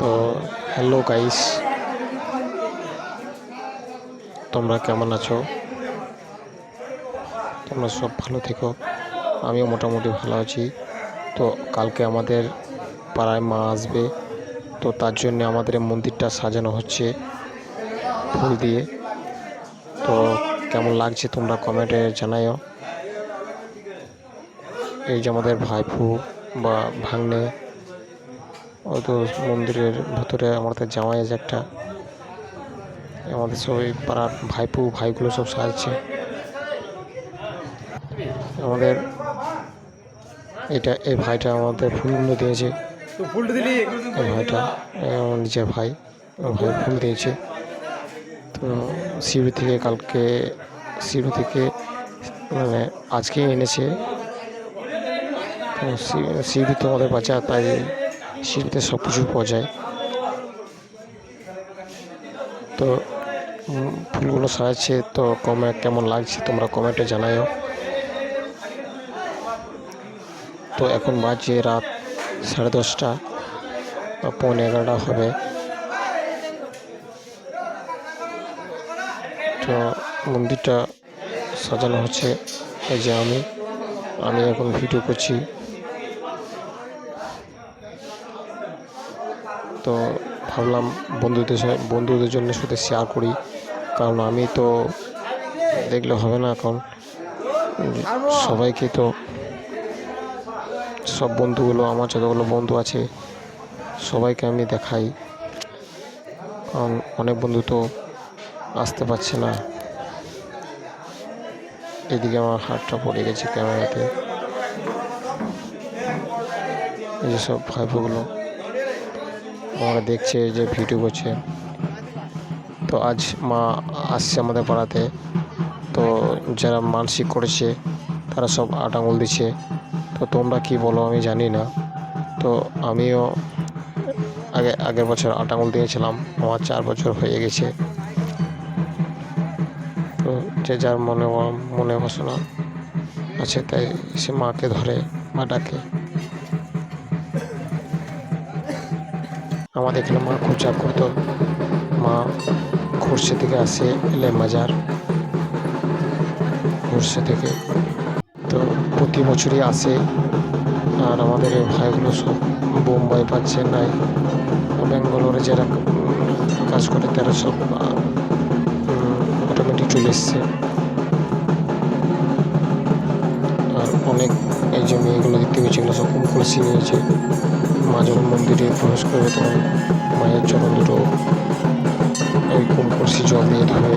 তো hello guys তোমরা কেমন আছো? তোমরা সব ভালো থেকো। আমিও মোটামুটি ভালো আছি। তো, কালকে আমাদের পাড়ায় মা আসবে। তো, তার জন্য আমাদের মন্দিরটা সাজানো হচ্ছে ফুল দিয়ে। তো, কেমন লাগছে তোমরা কমেন্টে জানাও এই যে আমাদের ভাইফু বা ভাগ্নে ওই তো মন্দিরের ভেতরে আমাদের জামাই আছে একটা। আমাদের সবাই পাড়ার ভাইপু ভাইগুলো সব সাজছে। আমাদের এটা এই ভাইটা আমাদের ফুলগুলো দিয়েছে। এই ভাইটা আমার নিজের ভাই ভাই ফুল দিয়েছে। তো শিবির থেকে কালকে শিবির থেকে মানে আজকে এনেছে। তো শিবির তো আমাদের বাচ্চা, তাই শিবিতে সব কিছু পাওয়া যায়। তো ফুলগুলো সাজাচ্ছে, তো কমে কেমন লাগছে তোমরা কমেন্টে জানাও তো এখন বাজে রাত সাড়ে দশটা পৌনে এগারোটা হবে। তো মন্দিরটা সাজানো হচ্ছে, এই যে আমি আমি এখন ভিডিও করছি। তো ভাবলাম বন্ধুদের বন্ধুদের জন্য সাথে শেয়ার করি। কারণ আমি তো দেখলে হবে না এখন। সবাইকে তো সব বন্ধুগুলো, আমার যতগুলো বন্ধু আছে, সবাইকে আমি দেখাই। কারণ অনেক বন্ধু তো আসতে পারছে না। এদিকে আমার হাতটা পড়ে গেছে ক্যামেরাতে। এই যে সব ভাইপোগুলো। আমাকে দেখছে যে ভিডিও করছে। তো আজ মা আসছে আমাদের পাড়াতে। তো যারা মানসিক করেছে, তারা সব আট আঙুল দিচ্ছে। তো তোমরা কি বলো আমি জানি না। তো আমিও আগে, আগের বছর আট আঙুল দিয়েছিলাম, আমার চার বছর হয়ে গেছে। তো যে যার মনে মনে বাসনা আছে তাই সে মাকে ধরে, মা ডাকে। আমাদের এখানে মা খুব চাপ করতো। মা খুরশে থেকে আসে এলে মাজার। খুরশে থেকে। তো প্রতি বছরই আসে। আর আমাদের ভাইগুলো সব বোম্বাই বা চেন্নাই ব্যাঙ্গালোরে যারা কাজ করে, তারা সব অটোমেটিক চলে এসছে। আর অনেক এই যে মেয়েগুলো দেখতে পাচ্ছি এগুলো সব কুম কলসি আছে মা যখন মন্দিরে প্রবেশ করবে তখন মায়ের চরণ দুটো ওই কলসি জল দিয়ে ধরে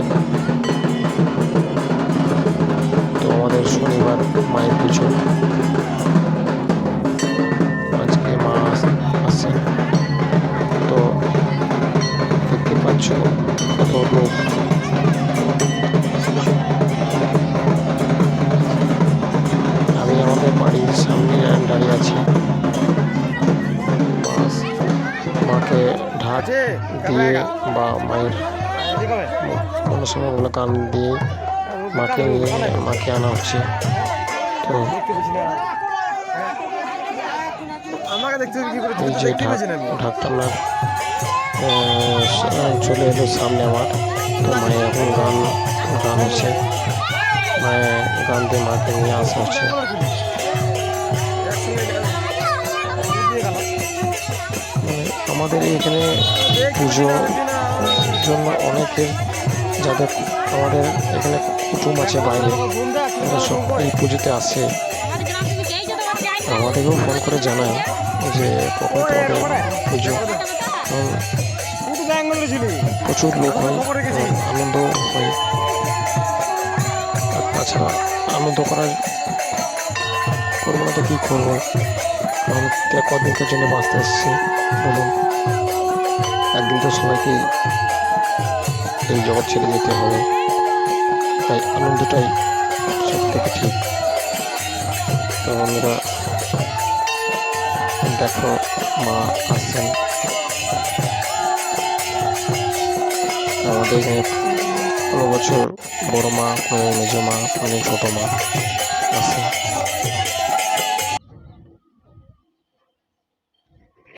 ঢাক দিয়ে বা মায়ের ওগুলো কান দিয়ে মাকে নিয়ে মাকে আনা হচ্ছে। তো এই যে ঢাকটা চলে এলো সামনে আমার তো মায়ে এখন গান গান হচ্ছে। মায়ে গান দিয়ে মাকে নিয়ে আসা হচ্ছে। আমাদের এখানে পুজো জন্য অনেকের যাদের আমাদের এখানে কুটুম আছে বাইরে সব এই পুজোতে আসে। আমাদেরকেও ফোন করে জানায় যে কখন তোমাদের পুজো। প্রচুর লোক হয় আনন্দ হয়। তাছাড়া আনন্দ করার করব না তো কী করব? কারণ কে কদিনকার জন্য বাঁচতে এসছে, বলুন। একদিন সবাইকে এই জগৎ ছেড়ে যেতে হবে। তাই আনন্দটাই সব থেকে ঠিক। তো বন্ধুরা, দেখো মা আসছেন আমাদের এখানে কোনো বছর বড় মা কোনো মেজো মা কোনো ছোটো মা আসে